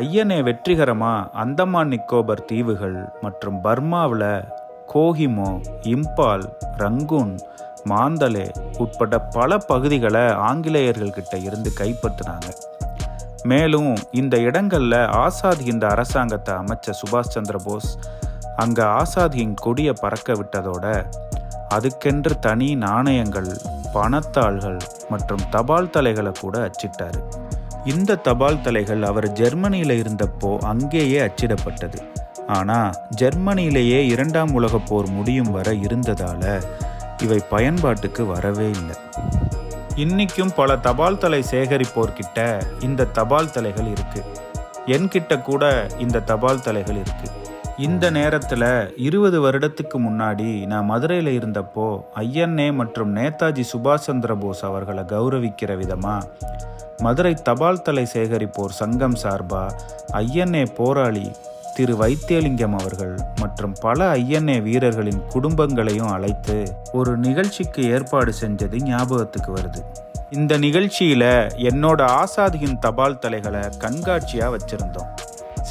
ஐயனே வெற்றிகரமாக அந்தமான் நிக்கோபர் தீவுகள் மற்றும் பர்மாவில் கோஹிமோ இம்பால் ரங்கூன் மாந்தலே உட்பட பல பகுதிகளை ஆங்கிலேயர்கள்கிட்ட இருந்து கைப்பற்றினாங்க. மேலும் இந்த இடங்களில் ஆசாத் இந்த அரசாங்கத்தை அமைச்ச சுபாஷ் சந்திர போஸ் அங்கே ஆசாத் ஹிந்த் கொடியை பறக்க விட்டதோட அதுக்கென்று தனி நாணயங்கள் பணத்தாள்கள் மற்றும் தபால் தலைகளை கூட அச்சிட்டாரு. இந்த தபால் தலைகள் அவர் ஜெர்மனியில் இருந்தப்போ அங்கேயே அச்சிடப்பட்டது. ஆனால் ஜெர்மனியிலேயே இரண்டாம் உலகப் போர் முடியும் வரை இருந்ததால் இவை பயன்பாட்டுக்கு வரவே இல்லை. இன்னைக்கும் பல தபால் தலை சேகரிப்போர்கிட்ட இந்த தபால் தலைகள் இருக்குது என்கிட்ட கூட இந்த தபால் தலைகள் இருக்குது இந்த நேரத்தில் இருபது வருடத்துக்கு முன்னாடி நான் மதுரையில் இருந்தப்போ ஐஎன்ஏ மற்றும் நேதாஜி சுபாஷ் சந்திர போஸ் அவர்களை கௌரவிக்கிற விதமாக மதுரை தபால் தலை சேகரிப்போர் சங்கம் சார்பாக ஐஎன்ஏ போராளி திரு வைத்தியலிங்கம் அவர்கள் மற்றும் பல ஐஎன்ஏ வீரர்களின் குடும்பங்களையும் அழைத்து ஒரு நிகழ்ச்சிக்கு ஏற்பாடு செஞ்சது ஞாபகத்துக்கு வருது. இந்த நிகழ்ச்சியில் என்னோட ஆசாதியின் தபால் தலைகளை கண்காட்சியாக வச்சுருந்தோம்.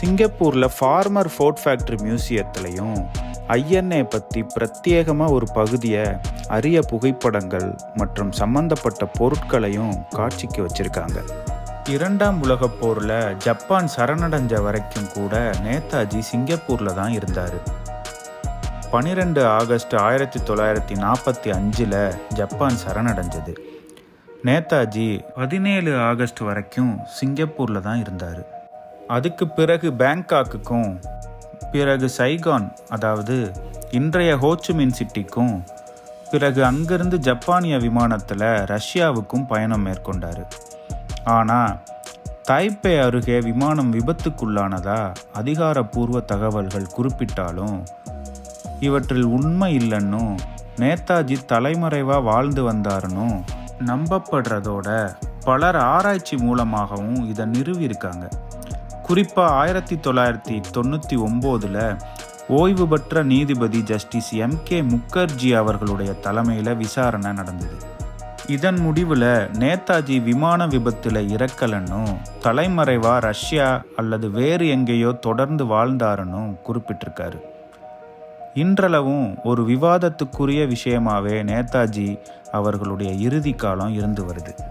சிங்கப்பூரில் ஃபார்மர் ஃபோர்ட் ஃபேக்ட்ரி மியூசியத்துலையும் ஐஎன்ஏ பற்றி பிரத்யேகமாக ஒரு பகுதியை அரிய புகைப்படங்கள் மற்றும் சம்பந்தப்பட்ட பொருட்களையும் காட்சிக்கு வச்சிருக்காங்க. இரண்டாம் உலகப் போரில் ஜப்பான் சரணடைஞ்ச வரைக்கும் கூட நேதாஜி சிங்கப்பூரில் தான் இருந்தார். பன்னிரெண்டு ஆகஸ்ட் ஆயிரத்தி தொள்ளாயிரத்தி நாற்பத்தி அஞ்சில் ஜப்பான் சரணடைஞ்சது. நேதாஜி பதினேழு ஆகஸ்ட் வரைக்கும் சிங்கப்பூரில் தான் இருந்தார். அதுக்கு பிறகு பேங்காக்குக்கும் பிறகு சைகான் அதாவது இன்றைய ஹோச்சுமின் சிட்டிக்கும் பிறகு அங்கிருந்து ஜப்பானிய விமானத்தில் ரஷ்யாவுக்கும் பயணம் மேற்கொண்டார். ஆனால் தைப்பே அருகே விமானம் விபத்துக்குள்ளானதா அதிகாரப்பூர்வ தகவல்கள் குறிப்பிட்டாலும் இவற்றில் உண்மை இல்லைன்னும் நேதாஜி தலைமறைவாக வாழ்ந்து வந்தாருன்னும் நம்பப்படுறதோட பலர் ஆராய்ச்சி மூலமாகவும் இதை நிறுவியிருக்காங்க. குறிப்பாக ஆயிரத்தி தொள்ளாயிரத்தி தொண்ணூற்றி ஒம்போதில் ஓய்வு பெற்ற நீதிபதி ஜஸ்டிஸ் எம் கே முகர்ஜி அவர்களுடைய தலைமையில் விசாரணை நடந்தது. இதன் முடிவில் நேதாஜி விமான விபத்தில் இறக்கலன்னும் தலைமறைவா ரஷ்யா அல்லது வேறு எங்கேயோ தொடர்ந்து வாழ்ந்தாருன்னு குறிப்பிட்டிருக்காரு. இன்றளவும் ஒரு விவாதத்துக்குரிய விஷயமாவே நேதாஜி அவர்களுடைய இறுதி காலம் இருந்து வருது.